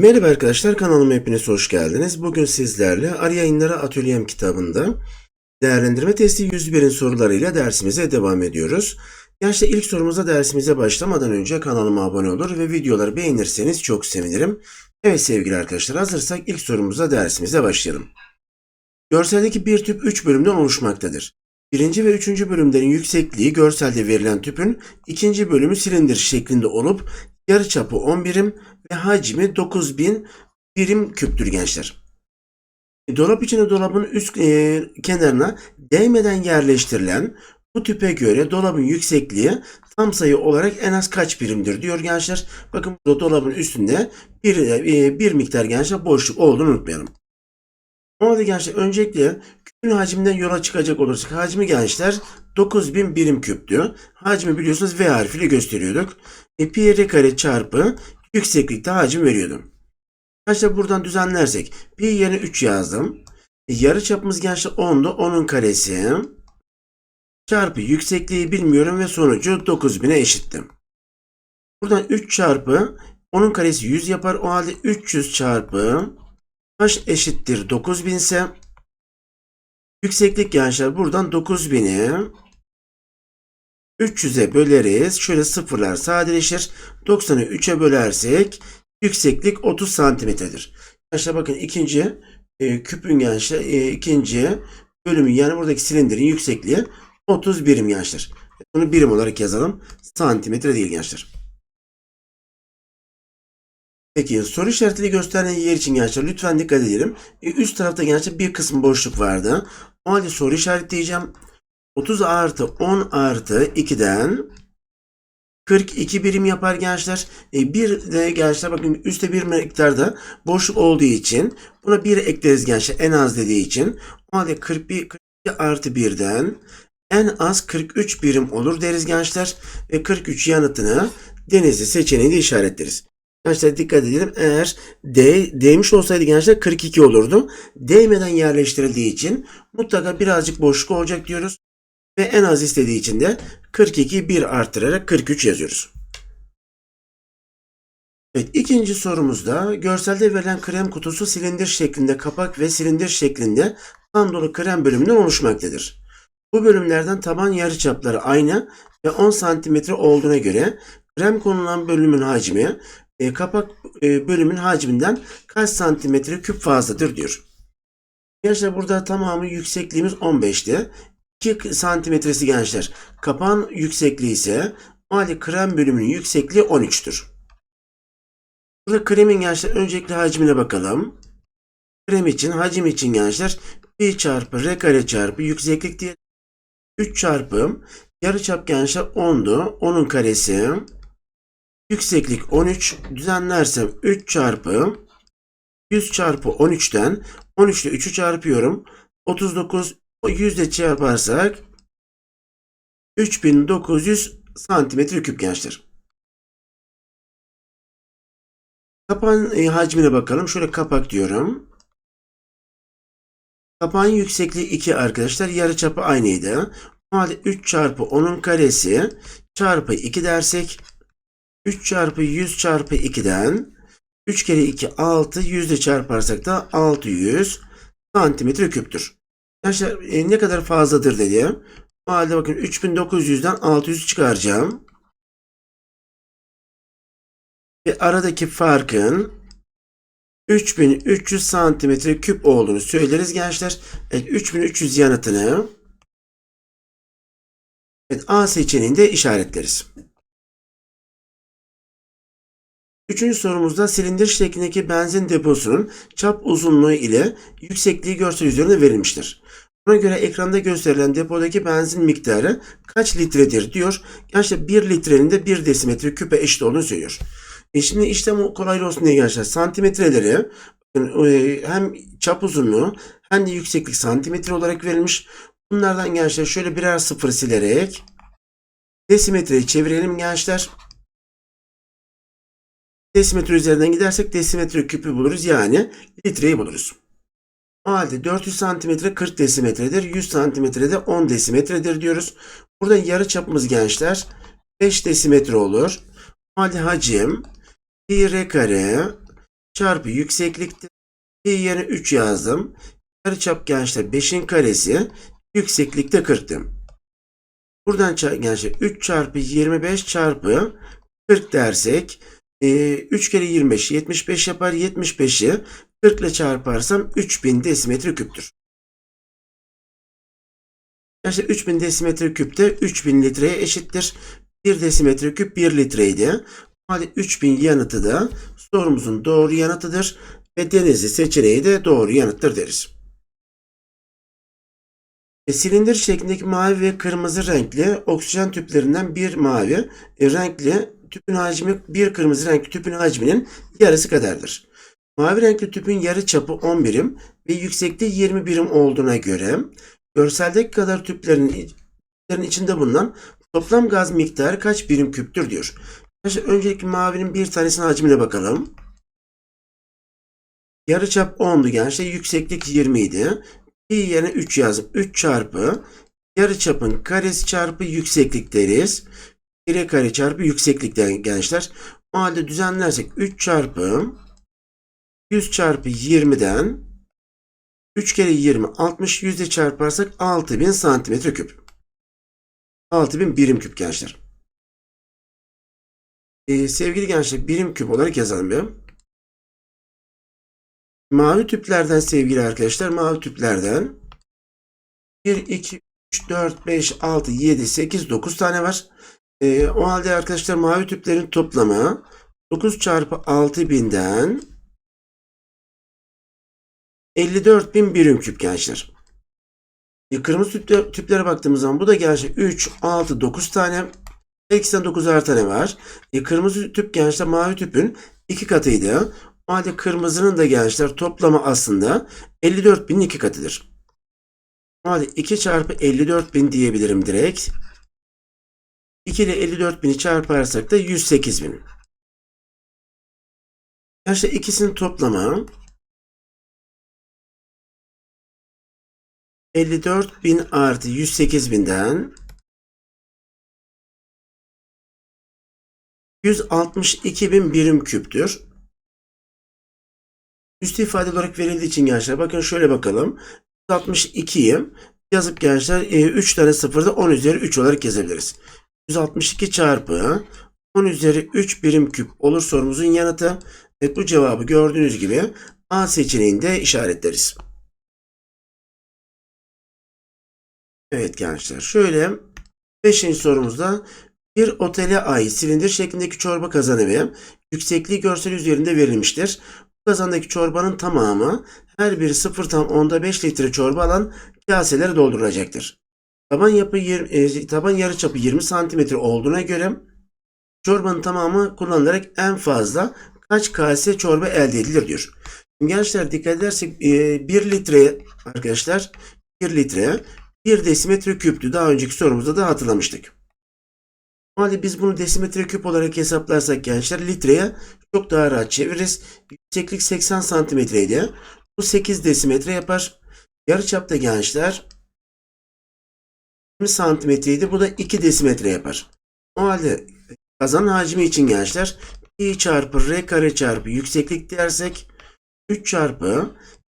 Merhaba arkadaşlar kanalıma hepiniz hoş geldiniz. Bugün sizlerle Arı Yayınları Atölyem kitabında değerlendirme testi 101'in sorularıyla dersimize devam ediyoruz. Gençler ilk sorumuza dersimize başlamadan önce kanalıma abone olur ve videoları beğenirseniz çok sevinirim. Evet sevgili arkadaşlar hazırsak ilk sorumuza dersimize başlayalım. Görseldeki bir tüp 3 bölümden oluşmaktadır. Birinci ve üçüncü bölümlerin yüksekliği görselde verilen tüpün ikinci bölümü silindir şeklinde olup yarıçapı 10 birim ve hacmi 9000 birim küptür gençler. Dolap içine dolabın üst e, kenarına değmeden yerleştirilen bu tüpe göre dolabın yüksekliği tam sayı olarak en az kaç birimdir diyor gençler. Bakın burada dolabın üstünde bir, e, bir miktar gençler boşluk olduğunu unutmayalım. O halde gençler öncelikle küpün hacminden yola çıkacak olursak hacmi gençler 9000 birim küptü. Hacmi biliyorsunuz V harfiyle gösteriyorduk. E, pi r kare çarpı yükseklikte hacim veriyordum. Gençler buradan düzenlersek pi yerine 3 yazdım. E, yarı çapımız gençler 10'du. 10'un karesi çarpı yüksekliği bilmiyorum ve sonucu 9000'e eşittim. Buradan 3 çarpı 10'un karesi 100 yapar. O halde 300 çarpı h eşittir 9000 ise yükseklik gençler buradan 9000'i 300'e böleriz. Şöyle sıfırlar sadeleşir. 90'ı 3'e bölersek yükseklik 30 santimetredir. Gençler bakın ikinci e, küpün gençler e, ikinci bölümün yani buradaki silindirin yüksekliği 30 birim gençler. Bunu birim olarak yazalım. Santimetre değil gençler. Peki soru işaretli gösteren yer için gençler lütfen dikkat edelim. E, üst tarafta gençler bir kısım boşluk vardı. O halde soru işaretleyeceğim. 30 artı 10 artı 2'den 42 birim yapar gençler. E, bir de gençler bakın üstte bir miktarda boşluk olduğu için buna 1 ekleriz gençler en az dediği için. O halde 41, 42 artı 1'den en az 43 birim olur deriz gençler. Ve 43 yanıtını denizli seçeneğinde işaretleriz. Gençler dikkat edelim. Eğer D değmiş olsaydı gençler 42 olurdu. Değmeden yerleştirildiği için mutlaka birazcık boşluk olacak diyoruz. Ve en az istediği için de 42 1 artırarak 43 yazıyoruz. Evet ikinci sorumuzda görselde verilen krem kutusu silindir şeklinde kapak ve silindir şeklinde tam dolu krem bölümünden oluşmaktadır. Bu bölümlerden taban yarıçapları aynı ve 10 cm olduğuna göre krem konulan bölümün hacmi e, kapak e, bölümün hacminden kaç santimetre küp fazladır diyor. Gençler burada tamamı yüksekliğimiz 15'ti. 2 santimetresi gençler. Kapağın yüksekliği ise halde krem bölümünün yüksekliği 13'tür. Burada kremin gençler öncelikle hacmine bakalım. Krem için hacim için gençler 1 çarpı r kare çarpı yükseklik diye 3 çarpı yarıçap gençler 10'du. 10'un karesi yükseklik 13 düzenlersem 3 çarpı 100 çarpı 13'ten 13 ile 3'ü çarpıyorum. 39 o 100 ile çarparsak 3900 santimetre küp gençler. Kapağın e, hacmine bakalım. Şöyle kapak diyorum. Kapağın yüksekliği 2 arkadaşlar. Yarıçapı aynıydı. O halde 3 çarpı 10'un karesi çarpı 2 dersek 3 çarpı 100 çarpı 2'den 3 kere 2 6 100 ile çarparsak da 600 santimetre küptür. Arkadaşlar e, ne kadar fazladır dedi. O halde bakın 3900'den 600 çıkaracağım. Ve aradaki farkın 3300 santimetre küp olduğunu söyleriz gençler. Evet, 3300 yanıtını evet, A seçeneğinde işaretleriz. Üçüncü sorumuzda silindir şeklindeki benzin deposunun çap uzunluğu ile yüksekliği görsel üzerinde verilmiştir. Buna göre ekranda gösterilen depodaki benzin miktarı kaç litredir diyor. Gençler 1 litrenin de 1 desimetre küpe eşit olduğunu söylüyor. E şimdi işlem kolaylı olsun diye gençler santimetreleri e, hem çap uzunluğu hem de yükseklik santimetre olarak verilmiş. Bunlardan gençler şöyle birer sıfır silerek desimetreyi çevirelim gençler. Desimetre üzerinden gidersek desimetre küpü buluruz. Yani litreyi buluruz. O halde 400 santimetre 40 desimetredir. 100 santimetre de 10 desimetredir diyoruz. Burada yarı çapımız gençler 5 desimetre olur. O halde hacim 1 r kare çarpı yükseklikte pi yerine 3 yazdım. Yarıçap gençler 5'in karesi yükseklikte 40'tı. Buradan gençler 3 çarpı 25 çarpı 40 dersek e, 3 kere 25 75 yapar. 75'i 40 ile çarparsam 3000 desimetre küptür. Gençler 3000 desimetre küp de 3000 litreye eşittir. 1 desimetre küp 1 litreydi. O halde 3000 yanıtı da sorumuzun doğru yanıtıdır. Ve denizli seçeneği de doğru yanıttır deriz. E, silindir şeklindeki mavi ve kırmızı renkli oksijen tüplerinden bir mavi e, renkli tüpün hacmi bir kırmızı renkli tüpün hacminin yarısı kadardır. Mavi renkli tüpün yarı çapı 10 birim ve yüksekliği 20 birim olduğuna göre görseldeki kadar tüplerin, içinde bulunan toplam gaz miktarı kaç birim küptür diyor. İşte öncelikle mavinin bir tanesinin hacmine bakalım. Yarıçap 10'du gençler. Yükseklik 20 idi. Pi yerine 3 yazdım. 3 çarpı yarıçapın karesi çarpı yükseklik deriz. 1'e kare çarpı yükseklikten gençler. O halde düzenlersek 3 çarpı 100 çarpı 20'den 3 kere 20 60 yüzde çarparsak 6000 santimetre küp. 6000 birim küp gençler. Ee, sevgili gençler birim küp olarak yazalım. Mavi tüplerden sevgili arkadaşlar mavi tüplerden 1, 2, 3, 4, 5, 6, 7, 8, 9 tane var. Ee, o halde arkadaşlar mavi tüplerin toplamı 9 çarpı 6000'den 54.000 birim küp gençler. E, kırmızı tüpte, tüplere baktığımız zaman bu da gençler 3, 6, 9 tane 89'ar tane var. E, kırmızı tüp gençler mavi tüpün iki katıydı. O halde kırmızının da gençler toplamı aslında 54.000'in iki katıdır. O halde 2 çarpı 54.000 diyebilirim direkt. 2 ile 54.000'i çarparsak da 108.000. Gençler ikisinin toplamı 54.000 artı 108.000'den 162.000 birim küptür. Üstü ifade olarak verildiği için gençler bakın şöyle bakalım. 162'yi yazıp gençler 3 tane sıfırda 10 üzeri 3 olarak yazabiliriz. 162 çarpı 10 üzeri 3 birim küp olur sorumuzun yanıtı. Evet bu cevabı gördüğünüz gibi A seçeneğinde işaretleriz. Evet gençler şöyle 5. sorumuzda bir otele ait silindir şeklindeki çorba kazanı ve yüksekliği görsel üzerinde verilmiştir. Bu kazandaki çorbanın tamamı her biri 0 tam onda 5 litre çorba alan kaselere doldurulacaktır. Taban yapı 20, e, taban yarıçapı 20 santimetre olduğuna göre çorbanın tamamı kullanılarak en fazla kaç kase çorba elde edilir diyor. Şimdi gençler dikkat edersek e, 1 litre arkadaşlar 1 litre 1 desimetre küptü. Daha önceki sorumuzda da hatırlamıştık. O biz bunu desimetre küp olarak hesaplarsak gençler litreye çok daha rahat çeviririz. Yükseklik 80 santimetreydi. Bu 8 desimetre yapar. Yarıçapta gençler 20 santimetreydi. Bu da 2 desimetre yapar. O halde kazan hacmi için gençler pi çarpı r kare çarpı yükseklik dersek 3 çarpı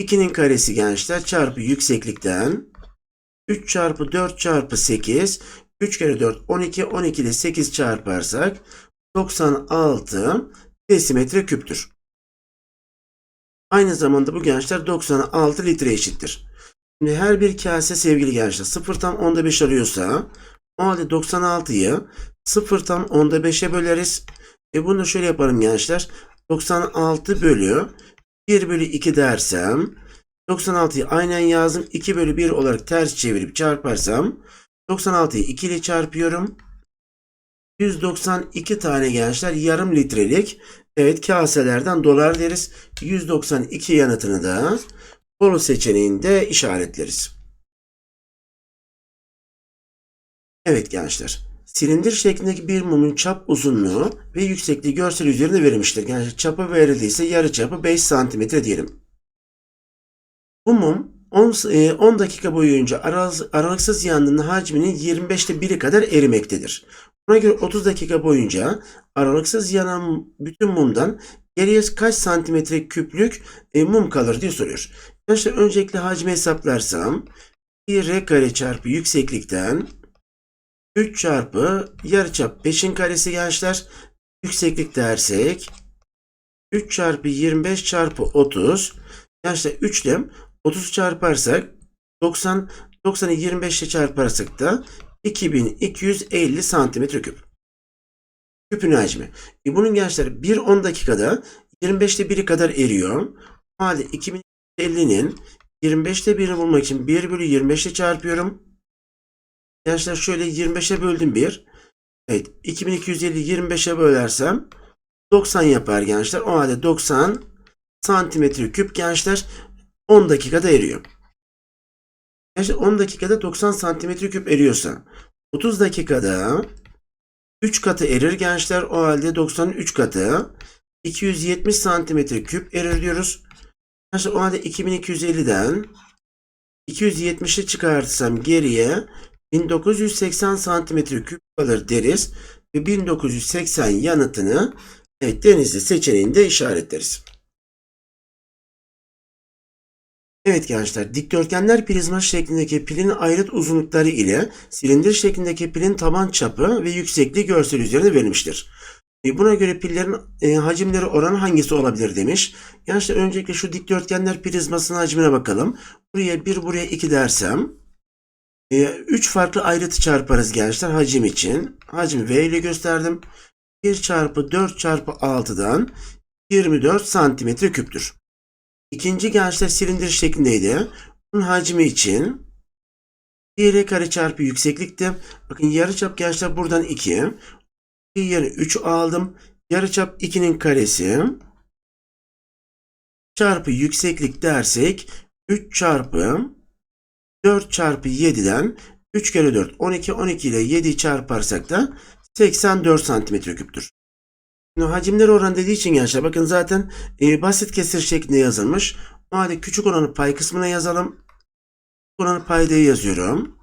2'nin karesi gençler çarpı yükseklikten 3 çarpı 4 çarpı 8 3 kere 4 12 12 ile 8 çarparsak 96 desimetre küptür. Aynı zamanda bu gençler 96 litre eşittir. Şimdi her bir kase sevgili gençler 0 tam onda 5 alıyorsa o halde 96'yı 0 tam onda 5'e böleriz. E bunu da şöyle yaparım gençler. 96 bölü 1 bölü 2 dersem 96'yı aynen yazdım. 2 bölü 1 olarak ters çevirip çarparsam 96'yı 2 ile çarpıyorum. 192 tane gençler yarım litrelik evet kaselerden dolar deriz. 192 yanıtını da Bolu seçeneğinde işaretleriz. Evet gençler. Silindir şeklindeki bir mumun çap uzunluğu ve yüksekliği görsel üzerinde verilmiştir. Yani çapı verildiyse yarı çapı 5 santimetre diyelim. Bu mum 10, 10 dakika boyunca aralıksız yandığında hacminin 25'te 1'i kadar erimektedir. Buna göre 30 dakika boyunca aralıksız yanan bütün mumdan geriye kaç santimetre küplük e, mum kalır diye soruyor. Gençler öncelikle hacmi hesaplarsam 1 r kare çarpı yükseklikten 3 çarpı yarıçap 5'in karesi gençler yükseklik dersek 3 çarpı 25 çarpı 30 gençler 3 ile 30 çarparsak 90 90'ı 25 ile çarparsak da 2250 santimetre küp. Küpün hacmi. E bunun gençler 1 10 dakikada 25'te 1'i kadar eriyor. O halde 2250'nin 25'te 1'ini bulmak için 1 bölü 25 ile çarpıyorum. Gençler şöyle 25'e böldüm 1. Evet 2250 25'e bölersem 90 yapar gençler. O halde 90 santimetre küp gençler 10 dakikada eriyor. Gençler 10 dakikada 90 santimetre küp eriyorsa 30 dakikada 3 katı erir gençler. O halde 90'ın 3 katı 270 santimetre küp erir diyoruz. O halde 2250'den 270'i çıkartırsam geriye 1980 santimetre küp kalır deriz. Ve 1980 yanıtını evet, denizli seçeneğinde işaretleriz. Evet gençler, dikdörtgenler prizma şeklindeki pilin ayrıt uzunlukları ile silindir şeklindeki pilin taban çapı ve yüksekliği görsel üzerinde verilmiştir. E, Buna göre pillerin e, hacimleri oranı hangisi olabilir demiş. Gençler öncelikle şu dikdörtgenler prizmasının hacmine bakalım. Buraya 1, buraya 2 dersem 3 farklı ayrıtı çarparız gençler hacim için. Hacmi V ile gösterdim. 1 çarpı 4 çarpı 6'dan 24 santimetre küptür. İkinci gençler silindir şeklindeydi. Bunun hacmi için 1 kare çarpı yükseklikti. Bakın yarıçap gençler buradan 2. Yerine 3 aldım. Yarıçap 2'nin karesi çarpı yükseklik dersek 3 çarpı 4 çarpı 7'den 3 kere 4 12 12 ile 7'yi çarparsak da 84 santimetre küptür. Şimdi hacimler oranı dediği için gençler bakın zaten e, basit kesir şeklinde yazılmış. O halde küçük olanı pay kısmına yazalım. Küçük olanı paydaya yazıyorum.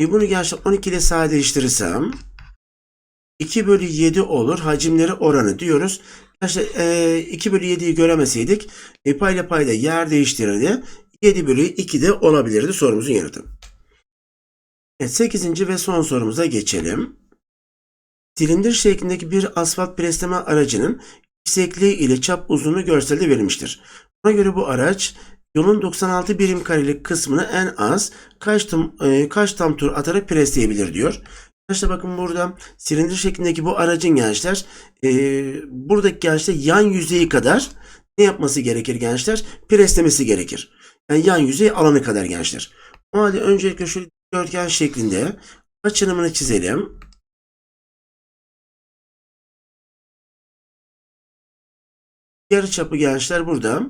E, bunu gençler 12 ile sadeleştirirsem 2 bölü 7 olur. Hacimleri oranı diyoruz. Gençler e, 2 bölü 7'yi göremeseydik e, payla payda yer değiştirirdi. 7 bölü 2 de olabilirdi sorumuzun yanıtı. Evet, 8. ve son sorumuza geçelim. Silindir şeklindeki bir asfalt presleme aracının yüksekliği ile çap uzunluğu görselde verilmiştir. Buna göre bu araç yolun 96 birim karelik kısmını en az kaç tam, e, kaç tam tur atarak presleyebilir diyor. Gençler bakın burada silindir şeklindeki bu aracın gençler e, buradaki gençler yan yüzeyi kadar ne yapması gerekir gençler? Preslemesi gerekir. Yani yan yüzey alanı kadar gençler. O halde öncelikle şu dörtgen şeklinde açınımını çizelim. Yarı çapı gençler burada.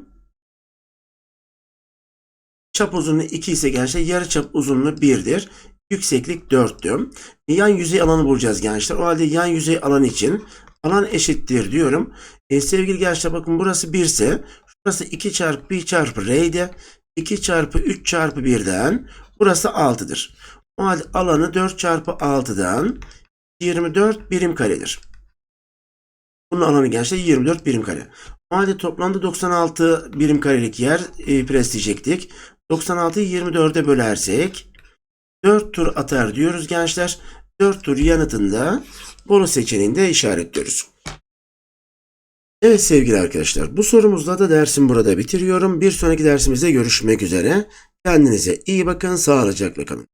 Çap uzunluğu 2 ise gençler yarı çap uzunluğu 1'dir. Yükseklik 4'tü. Yan yüzey alanı bulacağız gençler. O halde yan yüzey alanı için alan eşittir diyorum. E, sevgili gençler bakın burası 1 ise şurası 2 çarpı 1 çarpı r'ydi. 2 çarpı 3 çarpı 1'den burası 6'dır. O halde alanı 4 çarpı 6'dan 24 birim karedir. Bunun alanı gençler 24 birim kare. O halde toplamda 96 birim karelik yer e, presleyecektik. 96'yı 24'e bölersek 4 tur atar diyoruz gençler. 4 tur yanıtında Bolu seçeneğinde işaretliyoruz. Evet sevgili arkadaşlar bu sorumuzla da dersim burada bitiriyorum. Bir sonraki dersimizde görüşmek üzere. Kendinize iyi bakın, sağlıcakla kalın.